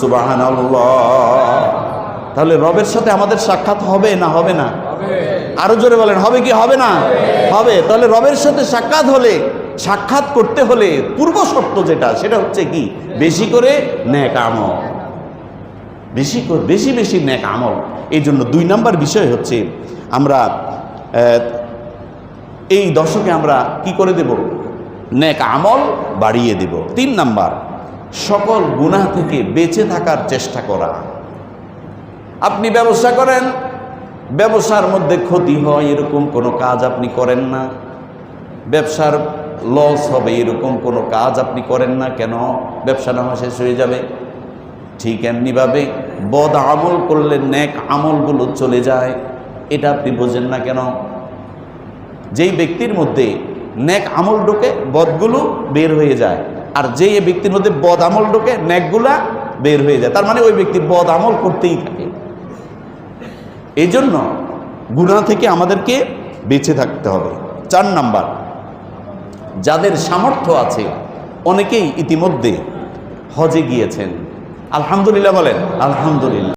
সুবাহান তাহলে রবের সাথে আমাদের সাক্ষাৎ হবে না হবে না? আরও জোরে বলেন হবে কি হবে না? হবে। তাহলে রবের সাথে সাক্ষাৎ হলে সাক্ষাৎ করতে হলে পূর্ব শর্ত যেটা সেটা হচ্ছে কি? বেশি করে ন্যাক আমল। বেশি করে বেশি বেশি ন্যাক আমল। এই জন্য দুই নাম্বার বিষয় হচ্ছে আমরা এই দশকে আমরা কি করে দেব? ন্যাক আমল বাড়িয়ে দেব। তিন নাম্বার সকল গুনাহ থেকে বেঁচে থাকার চেষ্টা করা। আপনি ব্যবসা করেন, ব্যবসার মধ্যে ক্ষতি হয়, এরকম কোনো কাজ আপনি করেন না। ব্যবসার লস হবে, এরকম কোনো কাজ আপনি করেন না, কেন? ব্যবসা না শেষ হয়ে যাবে। ঠিক এমনিভাবে বদ আমল করলে ন্যাক আমলগুলো চলে যায়, এটা আপনি বোঝেন না কেন? যেই ব্যক্তির মধ্যে ন্যাক আমল ঢোকে, বদগুলো বের হয়ে যায়। আর যেই ব্যক্তির মধ্যে বদ আমল ঢোকে ন্যাকগুলা বের হয়ে যায়। তার মানে ওই ব্যক্তি বদ আমল করতেই থাকে। এই জন্য গুণা থেকে আমাদেরকে বেঁচে থাকতে হবে। চার নাম্বার, যাদের সামর্থ্য আছে, অনেকেই ইতিমধ্যে হজে গিয়েছেন। আলহামদুলিল্লাহ বলেন, আলহামদুলিল্লাহ।